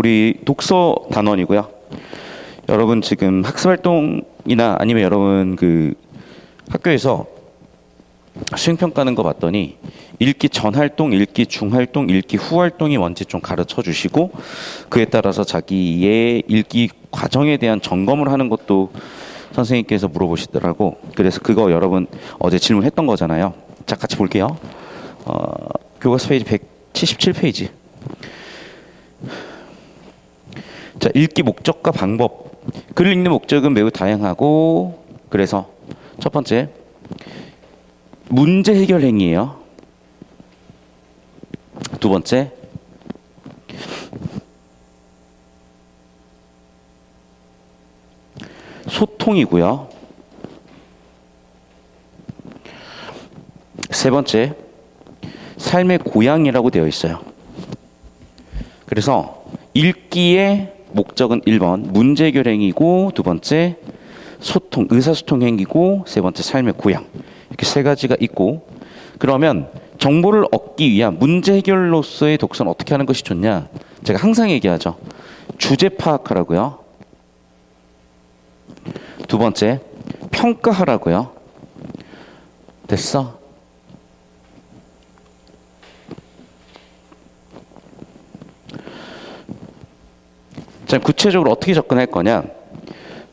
우리 독서 단원이고요. 여러분 지금 학습 활동이나 아니면 여러분 그 학교에서 수행 평가하는 거 봤더니 읽기 전 활동, 읽기 중 활동, 읽기 후 활동이 뭔지 좀 가르쳐 주시고 그에 따라서 자기의 읽기 과정에 대한 점검을 하는 것도 선생님께서 물어보시더라고. 그래서 그거 여러분 어제 질문했던 거잖아요. 자, 같이 볼게요. 어, 교과서 페이지 177페이지. 자, 읽기 목적과 방법. 글을 읽는 목적은 매우 다양하고 그래서 첫 번째 문제 해결 행위예요. 두 번째 소통이고요. 세 번째 삶의 고향이라고 되어 있어요. 그래서 읽기의 목적은 1번 문제 해결 행위고 두 번째 소통 의사소통 행위고 세 번째 삶의 고향. 이렇게 세 가지가 있고 그러면 정보를 얻기 위한 문제 해결로서의 독서는 어떻게 하는 것이 좋냐? 제가 항상 얘기하죠. 주제 파악하라고요. 두 번째 평가하라고요. 됐어 자, 구체적으로 어떻게 접근할 거냐?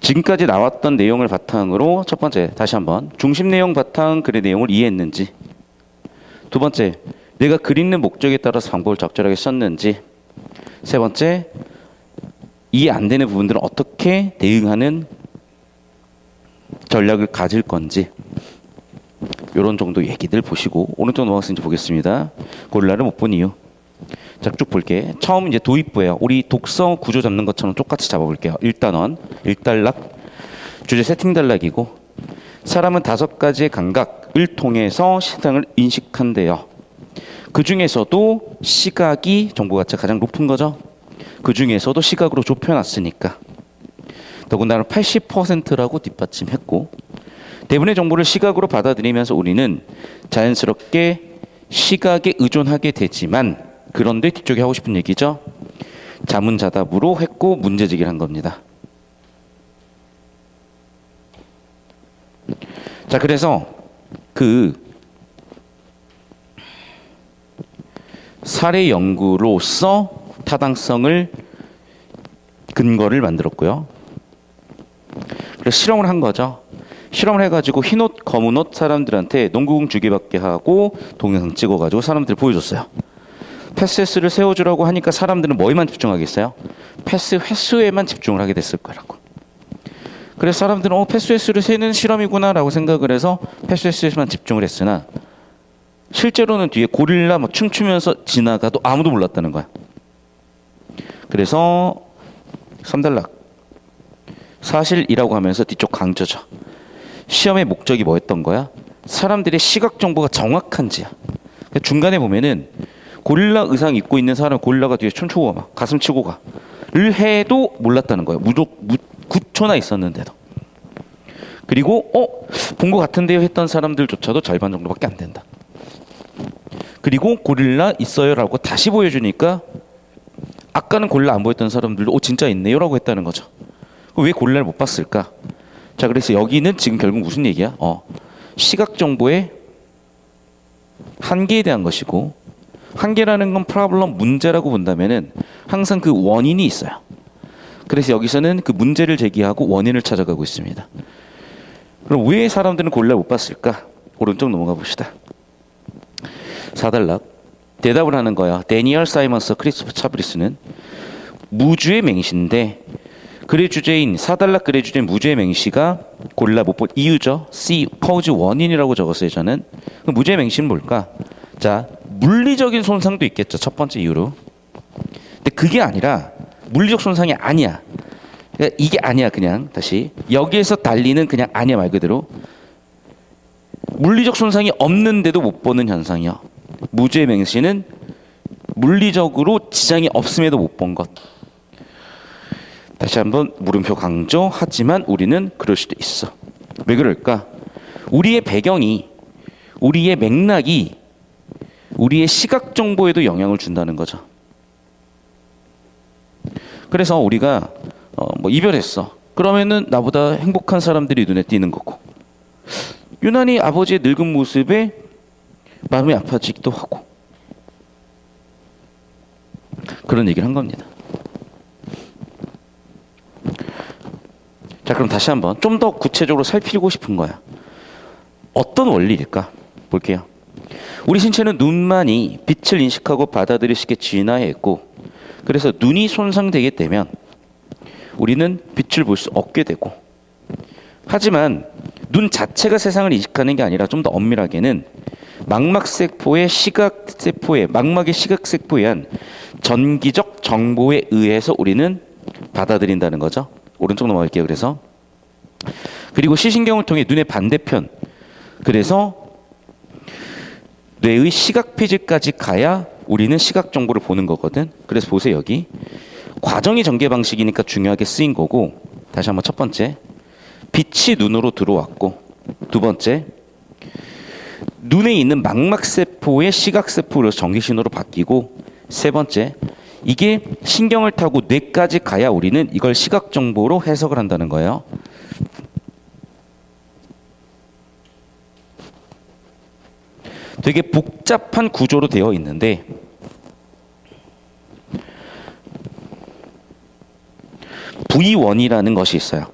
지금까지 나왔던 내용을 바탕으로 첫 번째 다시 한번 중심 내용 바탕 글의 내용을 이해했는지 두 번째 내가 글 읽는 목적에 따라서 방법을 적절하게 썼는지 세 번째 이해 안 되는 부분들은 어떻게 대응하는 전략을 가질 건지 이런 정도 얘기들 보시고 오른쪽 넘어가서 이제 보겠습니다. 고릴라를 못 본 이유. 자, 쭉 볼게. 처음 이제 도입부예요. 우리 독서 구조 잡는 것처럼 똑같이 잡아볼게요. 1단원, 1단락, 주제 세팅 단락이고 사람은 다섯 가지의 감각을 통해서 세상을 인식한대요. 그 중에서도 시각이 정보 가치가 가장 높은 거죠. 그 중에서도 시각으로 좁혀놨으니까. 더군다나 80%라고 뒷받침했고 대부분의 정보를 시각으로 받아들이면서 우리는 자연스럽게 시각에 의존하게 되지만 그런데 뒤쪽에 하고 싶은 얘기죠. 자문자답으로 했고 문제 제기를 한 겁니다. 자, 그래서 그 사례 연구로서 타당성을 근거를 만들었고요. 그래서 실험을 한 거죠. 실험을 해가지고 흰 옷, 검은 옷 사람들한테 농구공 주기받게 하고 동영상 찍어가지고 사람들 보여줬어요. 패스 횟수를 세워주라고 하니까 사람들은 뭐에만 집중하겠어요? 패스 횟수에만 집중을 하게 됐을 거라고. 그래서 사람들은 어, 패스 횟수를 세는 실험이구나라고 생각을 해서 패스 횟수에만 집중을 했으나 실제로는 뒤에 고릴라 막 춤추면서 지나가도 아무도 몰랐다는 거야. 그래서 삼달락 사실이라고 하면서 뒤쪽 강조죠. 시험의 목적이 뭐였던 거야? 사람들의 시각 정보가 정확한지야. 그러니까 중간에 보면은 고릴라 의상 입고 있는 사람 고릴라가 뒤에 춤추고 막 가슴 치고 가를 해도 몰랐다는 거예요. 무조 9초나 있었는데도. 그리고 어 본 것 같은데요 했던 사람들조차도 절반 정도밖에 안 된다. 그리고 고릴라 있어요라고 다시 보여주니까 아까는 고릴라 안 보였던 사람들도 오 진짜 있네요라고 했다는 거죠. 왜 고릴라를 못 봤을까? 자 그래서 여기는 지금 결국 무슨 얘기야? 어 시각 정보의 한계에 대한 것이고 한계라는 건 프로블럼 문제라고 본다면은 항상 그 원인이 있어요. 그래서 여기서는 그 문제를 제기하고 원인을 찾아가고 있습니다. 그럼 왜 사람들은 골라 못 봤을까? 오른쪽 넘어가 봅시다. 사달락 대답을 하는 거야. 데니얼 사이먼스 크리스토퍼 차브리스는 무주의 맹시인데 글의 주제인 사달락 글의 주제인 무주의 맹시가 골라 못본 이유죠. C 퍼즈 원인이라고 적었어요. 저는 무주의 맹시는 뭘까? 자 물리적인 손상도 있겠죠. 첫 번째 이유로. 근데 그게 아니라 물리적 손상이 아니야. 그러니까 이게 아니야 그냥 다시 여기에서 달리는 그냥 아니야 말 그대로 물리적 손상이 없는데도 못 보는 현상이요. 무죄 맹시는 물리적으로 지장이 없음에도 못 본 것. 다시 한번 물음표 강조. 하지만 우리는 그럴 수도 있어. 왜 그럴까? 우리의 배경이 우리의 맥락이 우리의 시각 정보에도 영향을 준다는 거죠. 그래서 우리가 어, 뭐 이별했어. 그러면은 나보다 행복한 사람들이 눈에 띄는 거고. 유난히 아버지의 늙은 모습에 마음이 아파지기도 하고. 그런 얘기를 한 겁니다. 자, 그럼 다시 한번 좀 더 구체적으로 살피고 싶은 거야. 어떤 원리일까? 볼게요. 우리 신체는 눈만이 빛을 인식하고 받아들일 수 있게 진화해 있고, 그래서 눈이 손상되게 되면 우리는 빛을 볼 수 없게 되고, 하지만 눈 자체가 세상을 인식하는 게 아니라 좀 더 엄밀하게는 망막세포의 시각세포에 망막의 시각세포에 한 전기적 정보에 의해서 우리는 받아들인다는 거죠. 오른쪽 넘어갈게요. 그래서 그리고 시신경을 통해 눈의 반대편 그래서 뇌의 시각 피질까지 가야 우리는 시각 정보를 보는 거거든. 그래서 보세요 여기 과정이 전개 방식이니까 중요하게 쓰인 거고 다시 한번 첫 번째 빛이 눈으로 들어왔고 두 번째 눈에 있는 망막세포의 시각세포로 전기신호로 바뀌고 세 번째 이게 신경을 타고 뇌까지 가야 우리는 이걸 시각 정보로 해석을 한다는 거예요. 되게 복잡한 구조로 되어 있는데 V1이라는 것이 있어요.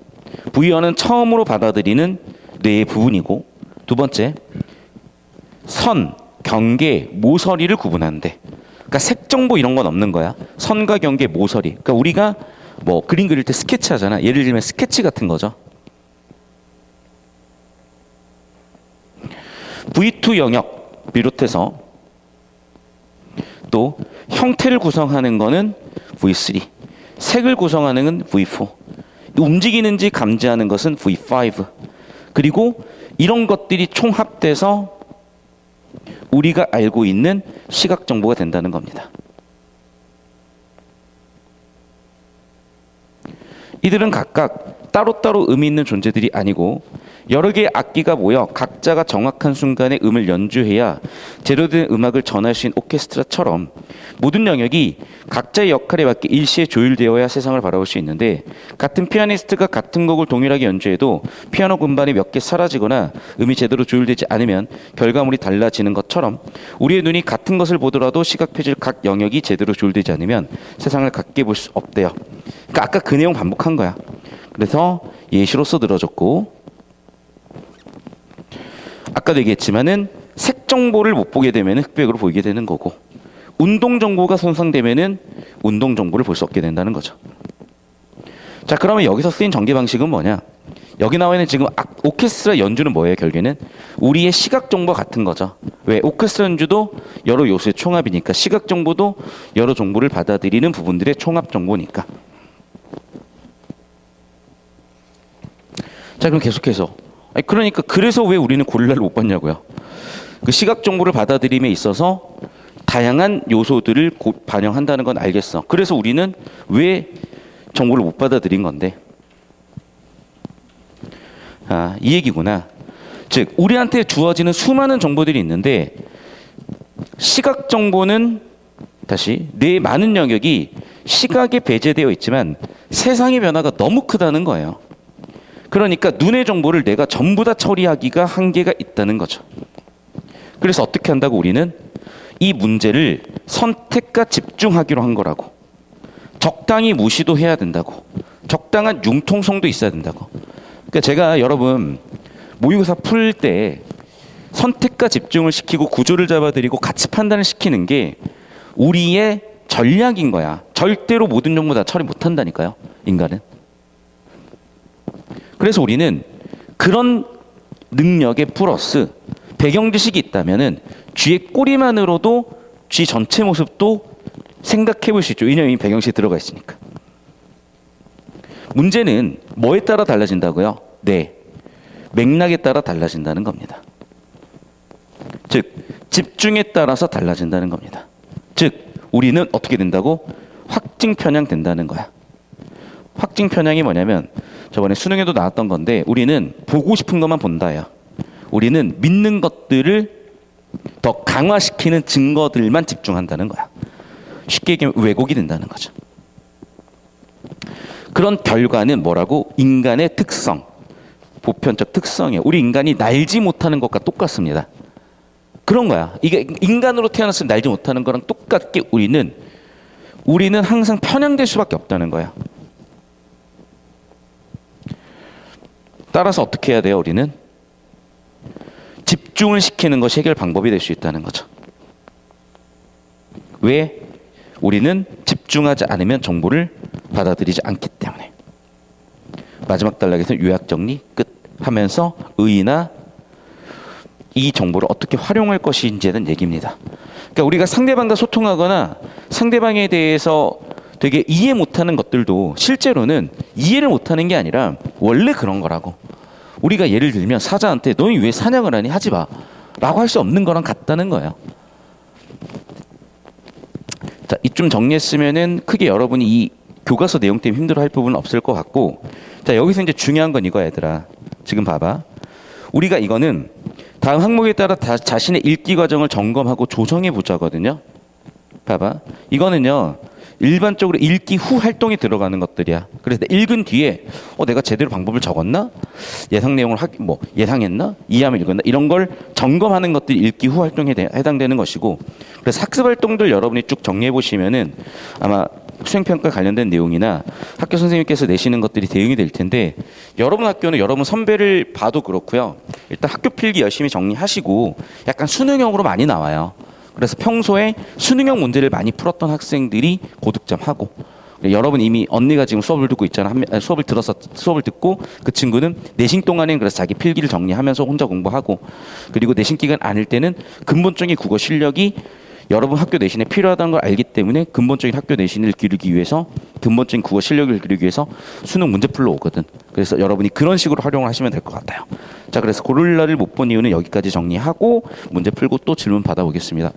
V1은 처음으로 받아들이는 뇌의 부분이고 두 번째 선, 경계, 모서리를 구분하는데 그러니까 색 정보 이런 건 없는 거야. 선과 경계, 모서리. 그러니까 우리가 뭐 그림 그릴 때 스케치 하잖아. 예를 들면 스케치 같은 거죠. V2 영역 비롯해서 또 형태를 구성하는 거는 V3, 색을 구성하는 건 V4, 움직이는지 감지하는 것은 V5. 그리고 이런 것들이 총합돼서 우리가 알고 있는 시각 정보가 된다는 겁니다. 이들은 각각 따로따로 의미 있는 존재들이 아니고 여러 개의 악기가 모여 각자가 정확한 순간에 음을 연주해야 제대로 된 음악을 전할 수 있는 오케스트라처럼 모든 영역이 각자의 역할에 맞게 일시에 조율되어야 세상을 바라볼 수 있는데 같은 피아니스트가 같은 곡을 동일하게 연주해도 피아노 금반이 몇 개 사라지거나 음이 제대로 조율되지 않으면 결과물이 달라지는 것처럼 우리의 눈이 같은 것을 보더라도 시각 표질 각 영역이 제대로 조율되지 않으면 세상을 같게 볼 수 없대요. 그러니까 아까 그 내용 반복한 거야. 그래서 예시로서 늘어졌고 아까도 얘기했지만은 색 정보를 못 보게 되면 흑백으로 보이게 되는 거고 운동 정보가 손상되면은 운동 정보를 볼 수 없게 된다는 거죠. 자, 그러면 여기서 쓰인 전개 방식은 뭐냐? 여기 나와 있는 지금 악- 오케스트라 연주는 뭐예요, 결국에는? 우리의 시각 정보와 같은 거죠. 왜? 오케스트라 연주도 여러 요소의 총합이니까 시각 정보도 여러 정보를 받아들이는 부분들의 총합 정보니까. 자, 그럼 계속해서. 아니, 그러니까 그래서 왜 우리는 고릴라를 못 봤냐고요. 그 시각 정보를 받아들임에 있어서 다양한 요소들을 고- 반영한다는 건 알겠어. 그래서 우리는 왜 정보를 못 받아들인 건데? 아, 이 얘기구나. 즉, 우리한테 주어지는 수많은 정보들이 있는데 시각 정보는 다시 뇌의 많은 영역이 시각에 배제되어 있지만 세상의 변화가 너무 크다는 거예요. 그러니까 눈의 정보를 내가 전부 다 처리하기가 한계가 있다는 거죠. 그래서 어떻게 한다고 우리는 이 문제를 선택과 집중하기로 한 거라고. 적당히 무시도 해야 된다고. 적당한 융통성도 있어야 된다고. 그러니까 제가 여러분 모의고사 풀 때 선택과 집중을 시키고 구조를 잡아드리고 같이 판단을 시키는 게 우리의 전략인 거야. 절대로 모든 정보 다 처리 못 한다니까요. 인간은. 그래서 우리는 그런 능력에 플러스 배경 지식이 있다면은 쥐의 꼬리만으로도 쥐 전체 모습도 생각해 볼 수 있죠. 왜냐면 이 배경 지식이 들어가 있으니까. 문제는 뭐에 따라 달라진다고요? 네. 맥락에 따라 달라진다는 겁니다. 즉, 집중에 따라서 달라진다는 겁니다. 즉, 우리는 어떻게 된다고? 확증 편향 된다는 거야. 확증 편향이 뭐냐면 저번에 수능에도 나왔던 건데 우리는 보고 싶은 것만 본다야. 우리는 믿는 것들을 더 강화시키는 증거들만 집중한다는 거야. 쉽게 얘기하면 왜곡이 된다는 거죠. 그런 결과는 뭐라고? 인간의 특성, 보편적 특성이에요. 우리 인간이 날지 못하는 것과 똑같습니다. 그런 거야. 이게 인간으로 태어났으면 날지 못하는 거랑 똑같게 우리는 우리는 항상 편향될 수밖에 없다는 거야. 따라서 어떻게 해야 돼요? 우리는 집중을 시키는 것이 해결 방법이 될 수 있다는 거죠. 왜? 우리는 집중하지 않으면 정보를 받아들이지 않기 때문에. 마지막 단락에서 요약 정리 끝 하면서 의의나 이 정보를 어떻게 활용할 것인지에 대한 얘기입니다. 그러니까 우리가 상대방과 소통하거나 상대방에 대해서 되게 이해 못하는 것들도 실제로는 이해를 못하는 게 아니라 원래 그런 거라고. 우리가 예를 들면 사자한테 너희 왜 사냥을 하니 하지 마. 라고 할 수 없는 거랑 같다는 거예요. 자, 이쯤 정리했으면은 크게 여러분이 이 교과서 내용 때문에 힘들어 할 부분은 없을 것 같고, 자 여기서 이제 중요한 건 이거 얘들아. 지금 봐봐. 우리가 이거는 다음 항목에 따라 다 자신의 읽기 과정을 점검하고 조정해 보자거든요. 봐봐. 이거는요. 일반적으로 읽기 후 활동이 들어가는 것들이야. 그래서 읽은 뒤에 어 내가 제대로 방법을 적었나? 예상 내용을 하, 뭐 예상했나? 이해하면 읽었나? 이런 걸 점검하는 것들이 읽기 후 활동에 대- 해당되는 것이고 그래서 학습 활동들 여러분이 쭉 정리해 보시면은 아마 수행평가 관련된 내용이나 학교 선생님께서 내시는 것들이 대응이 될 텐데 여러분 학교는 여러분 선배를 봐도 그렇고요. 일단 학교 필기 열심히 정리하시고 약간 수능형으로 많이 나와요. 그래서 평소에 수능형 문제를 많이 풀었던 학생들이 고득점하고 여러분 이미 언니가 지금 수업을 듣고 있잖아. 아니, 수업을 들어서 수업을 듣고 그 친구는 내신 동안에는 그래서 자기 필기를 정리하면서 혼자 공부하고 그리고 내신 기간 아닐 때는 근본적인 국어 실력이 여러분 학교 내신에 필요하다는 걸 알기 때문에 근본적인 학교 내신을 기르기 위해서 근본적인 국어 실력을 기르기 위해서 수능 문제 풀러 오거든. 그래서 여러분이 그런 식으로 활용을 하시면 될 것 같아요. 자, 그래서 고릴라를 못 본 이유는 여기까지 정리하고 문제 풀고 또 질문 받아보겠습니다.